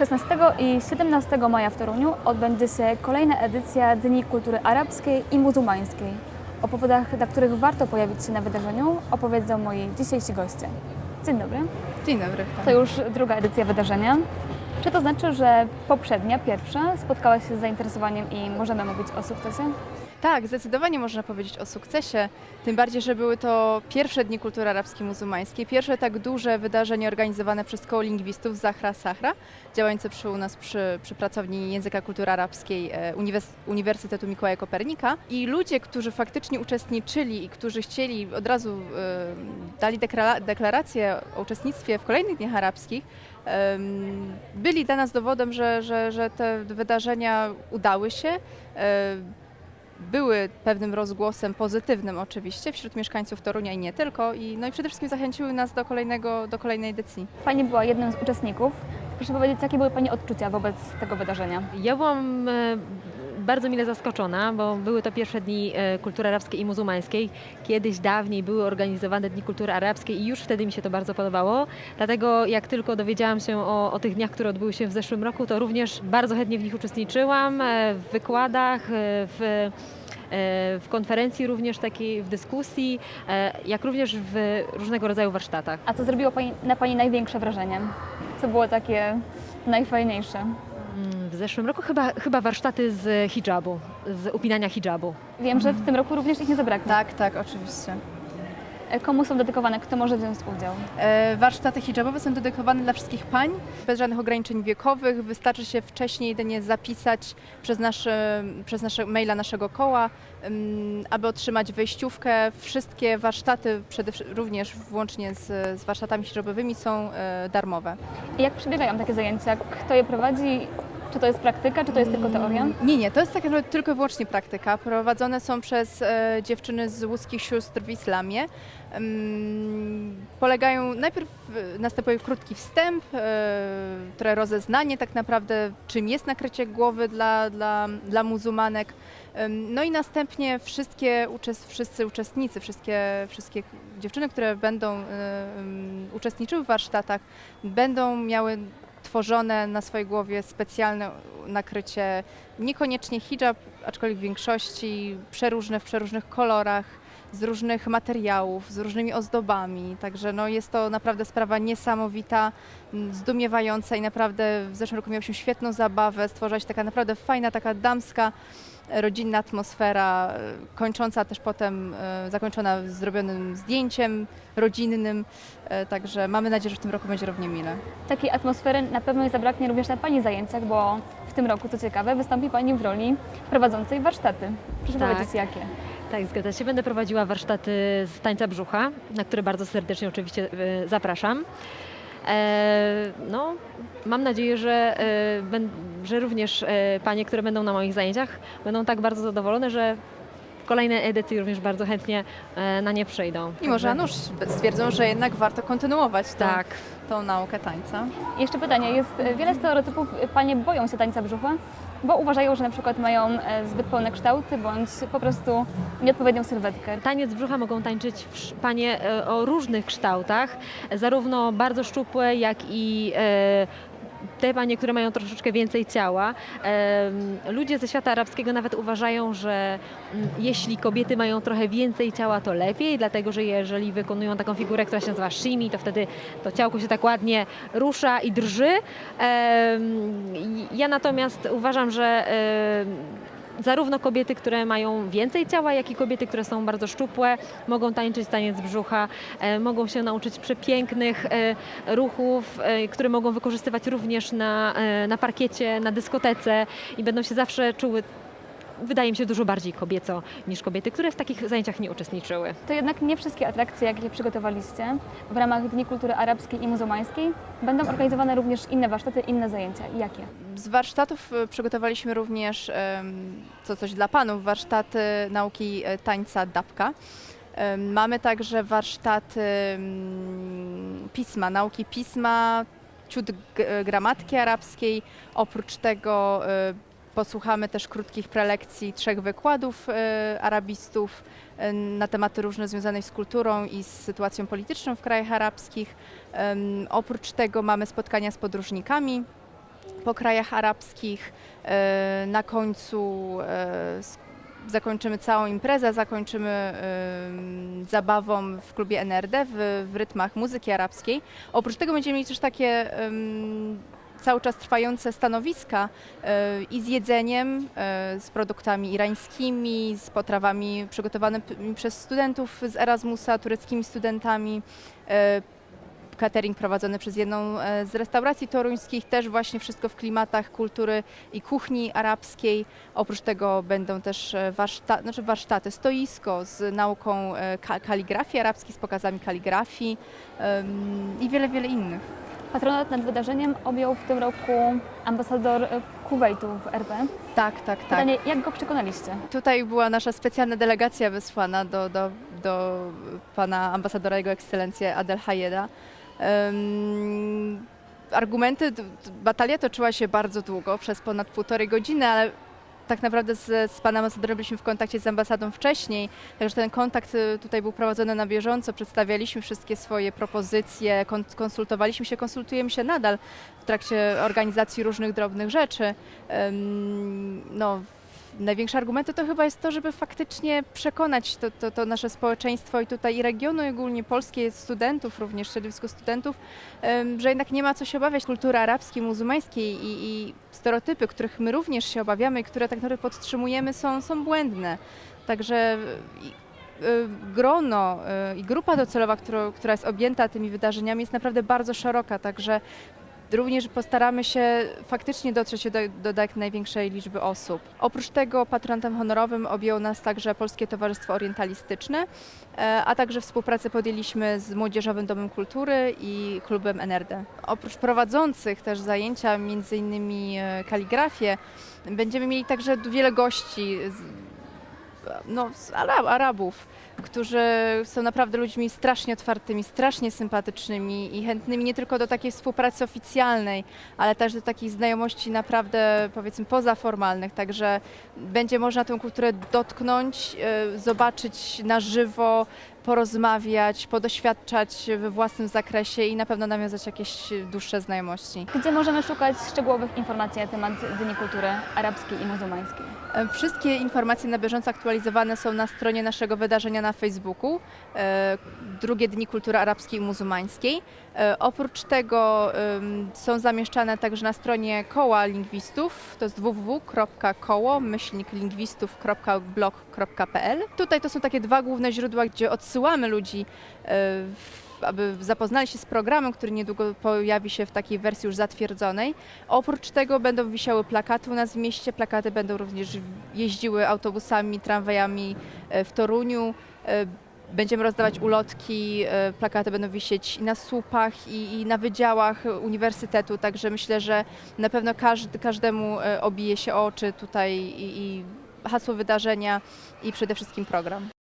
16 i 17 maja w Toruniu odbędzie się kolejna edycja Dni Kultury Arabskiej i Muzułmańskiej. O powodach, dla których warto pojawić się na wydarzeniu, opowiedzą moi dzisiejsi goście. Dzień dobry. Dzień dobry. To już druga edycja wydarzenia. Czy to znaczy, że poprzednia, pierwsza, spotkała się z zainteresowaniem i możemy mówić o sukcesie? Tak, zdecydowanie można powiedzieć o sukcesie. Tym bardziej, że były to pierwsze Dni Kultury Arabskiej Muzułmańskiej, pierwsze tak duże wydarzenie organizowane przez koło lingwistów Zahra Sahra, działające przy u nas przy, przy pracowni języka kultury arabskiej e, Uniwers- Uniwersytetu Mikołaja Kopernika. I ludzie, którzy faktycznie uczestniczyli i którzy chcieli, od razu e, dali deklara- deklarację o uczestnictwie w kolejnych Dniach Arabskich, byli dla nas dowodem, że, że, że te wydarzenia udały się. e, były pewnym rozgłosem pozytywnym oczywiście wśród mieszkańców Torunia i nie tylko. I, no i przede wszystkim zachęciły nas do, kolejnego, do kolejnej edycji. Pani była jednym z uczestników. Proszę powiedzieć, jakie były Pani odczucia wobec tego wydarzenia? Ja byłam e, bardzo mile zaskoczona, bo były to pierwsze dni e, kultury arabskiej i muzułmańskiej. Kiedyś dawniej były organizowane dni kultury arabskiej i już wtedy mi się to bardzo podobało. Dlatego jak tylko dowiedziałam się o, o tych dniach, które odbyły się w zeszłym roku, to również bardzo chętnie w nich uczestniczyłam, e, w wykładach, e, w w konferencji również takiej, w dyskusji, jak również w różnego rodzaju warsztatach. A co zrobiło pani, na Pani największe wrażenie? Co było takie najfajniejsze? Mm, W zeszłym roku chyba, chyba warsztaty z hijabu, z upinania hijabu. Wiem, że w tym roku również ich nie zabraknie. Tak, tak, oczywiście. Komu są dedykowane? Kto może wziąć udział? E, Warsztaty hijabowe są dedykowane dla wszystkich pań, bez żadnych ograniczeń wiekowych. Wystarczy się wcześniej jedynie zapisać przez, nasze, przez nasze maila naszego koła, aby otrzymać wejściówkę. Wszystkie warsztaty, przede, również włącznie z, z warsztatami hijabowymi, są e, darmowe. I jak przebiegają takie zajęcia? Kto je prowadzi? Czy to jest praktyka, czy to jest tylko teoria? Nie, nie, to jest tak naprawdę tylko i wyłącznie praktyka. Prowadzone są przez e, dziewczyny z łódzkich sióstr w islamie. Ym, polegają, najpierw e, następuje krótki wstęp, e, trochę rozeznanie tak naprawdę, czym jest nakrycie głowy dla, dla, dla muzułmanek. No i następnie wszystkie uczes- wszyscy uczestnicy, wszystkie, wszystkie dziewczyny, które będą e, uczestniczyły w warsztatach, będą miały tworzone na swojej głowie specjalne nakrycie, niekoniecznie hijab, aczkolwiek w większości przeróżne w przeróżnych kolorach, z różnych materiałów, z różnymi ozdobami. Także no, jest to naprawdę sprawa niesamowita, zdumiewająca i naprawdę w zeszłym roku miałyśmy świetną zabawę. Stworzyła się taka naprawdę fajna, taka damska, rodzinna atmosfera, e, kończąca też potem, e, zakończona zrobionym zdjęciem rodzinnym. E, Także mamy nadzieję, że w tym roku będzie równie mile. Takiej atmosfery na pewno nie zabraknie również na Pani zajęciach, bo w tym roku, co ciekawe, wystąpi Pani w roli prowadzącej warsztaty. Proszę Tak. powiedzieć, jakie? Tak, zgadza się. Będę prowadziła warsztaty z tańca brzucha, na które bardzo serdecznie oczywiście zapraszam. E, no, mam nadzieję, że, e, że również e, panie, które będą na moich zajęciach, będą tak bardzo zadowolone, że w kolejnej edycji również bardzo chętnie e, na nie przyjdą. I może nuż stwierdzą, że jednak warto kontynuować tą, Tak. tą naukę tańca. Jeszcze pytanie, jest wiele stereotypów, Panie boją się tańca brzucha, bo uważają, że na przykład mają e, zbyt pełne kształty, bądź po prostu nieodpowiednią sylwetkę. Taniec brzucha mogą tańczyć panie e, o różnych kształtach, zarówno bardzo szczupłe, jak i te panie, które mają troszeczkę więcej ciała. Ludzie ze świata arabskiego nawet uważają, że mm, jeśli kobiety mają trochę więcej ciała, to lepiej, dlatego że jeżeli wykonują taką figurę, która się nazywa shimi, to wtedy to ciałko się tak ładnie rusza i drży. Ja natomiast uważam, że zarówno kobiety, które mają więcej ciała, jak i kobiety, które są bardzo szczupłe, mogą tańczyć taniec brzucha, e, mogą się nauczyć przepięknych e, ruchów, e, które mogą wykorzystywać również na, na parkiecie, na dyskotece i będą się zawsze czuły, wydaje mi się, dużo bardziej kobieco niż kobiety, które w takich zajęciach nie uczestniczyły. To jednak nie wszystkie atrakcje, jakie przygotowaliście. W ramach Dni Kultury Arabskiej i Muzułmańskiej będą organizowane również inne warsztaty, inne zajęcia. Jakie? Z warsztatów e, przygotowaliśmy również, co coś dla panów, warsztaty nauki e, tańca dapka. Em, Mamy także warsztaty pisma, nauki pisma, ciut g- gramatki arabskiej. Oprócz tego e, posłuchamy też krótkich prelekcji trzech wykładów e, arabistów e, na tematy różne związane z kulturą i z sytuacją polityczną w krajach arabskich. Em, Oprócz tego mamy spotkania z podróżnikami, po krajach arabskich. Na końcu zakończymy całą imprezę, zakończymy zabawą w klubie NRD w, w rytmach muzyki arabskiej. Oprócz tego będziemy mieli też takie cały czas trwające stanowiska e, i z jedzeniem, e, z produktami irańskimi, z potrawami przygotowanymi przez studentów z Erasmusa, tureckimi studentami. e, Catering prowadzony przez jedną z restauracji toruńskich, też właśnie wszystko w klimatach kultury i kuchni arabskiej. Oprócz tego będą też znaczy warsztaty, stoisko z nauką ka- kaligrafii arabskiej, z pokazami kaligrafii i wiele, wiele innych. Patronat nad wydarzeniem objął w tym roku ambasador Kuwejtu w RP. Tak, tak, tak. Pytanie, jak go przekonaliście? Tutaj była nasza specjalna delegacja wysłana do, do, do pana ambasadora, jego ekscelencję Adel Hayeda. Em, argumenty, batalia toczyła się bardzo długo, przez ponad półtorej godziny, ale tak naprawdę z, z panem ambasadorem byliśmy w kontakcie z ambasadą wcześniej, także ten kontakt y, tutaj był prowadzony na bieżąco, przedstawialiśmy wszystkie swoje propozycje, kon, konsultowaliśmy się, konsultujemy się nadal w trakcie organizacji różnych drobnych rzeczy. No, największe argumenty to chyba jest to, żeby faktycznie przekonać to, to, to nasze społeczeństwo i tutaj i regionu, i ogólnie polskie studentów, również środowisko studentów, że jednak nie ma co się obawiać kultury arabskiej, muzułmańskiej i, i stereotypy, których my również się obawiamy i które tak naprawdę podtrzymujemy, są, są błędne. Także y, grono y, i grupa docelowa, która jest objęta tymi wydarzeniami jest naprawdę bardzo szeroka, także również postaramy się faktycznie dotrzeć do, do jak największej liczby osób. Oprócz tego patronatem honorowym objęło nas także Polskie Towarzystwo Orientalistyczne, e, a także współpracę podjęliśmy z Młodzieżowym Domem Kultury i klubem NRD. Oprócz prowadzących też zajęcia, między innymi e, kaligrafię, będziemy mieli także wiele gości no, z Arab, Arabów, którzy są naprawdę ludźmi strasznie otwartymi, strasznie sympatycznymi i chętnymi nie tylko do takiej współpracy oficjalnej, ale też do takich znajomości naprawdę powiedzmy pozaformalnych. Także będzie można tę kulturę dotknąć, e, zobaczyć na żywo, porozmawiać, podoświadczać we własnym zakresie i na pewno nawiązać jakieś dłuższe znajomości. Gdzie możemy szukać szczegółowych informacji na temat Dni Kultury Arabskiej i Muzułmańskiej? E, Wszystkie informacje na bieżąco aktualizowane są na stronie naszego wydarzenia na Facebooku. e, Drugie Dni Kultury Arabskiej i Muzułmańskiej. E, Oprócz tego są zamieszczane także na stronie Koła Lingwistów. To jest www.koło-lingwistów.blog.pl. Tutaj to są takie dwa główne źródła, gdzie odsyłamy ludzi e, aby zapoznali się z programem, który niedługo pojawi się w takiej wersji już zatwierdzonej. Oprócz tego będą wisiały plakaty u nas w mieście. Plakaty będą również jeździły autobusami, tramwajami e, w Toruniu. Będziemy rozdawać ulotki, e, plakaty będą wisieć i na słupach, i, i na wydziałach uniwersytetu, także myślę, że na pewno każdemu e, obije się oczy tutaj i, i hasło wydarzenia i przede wszystkim program.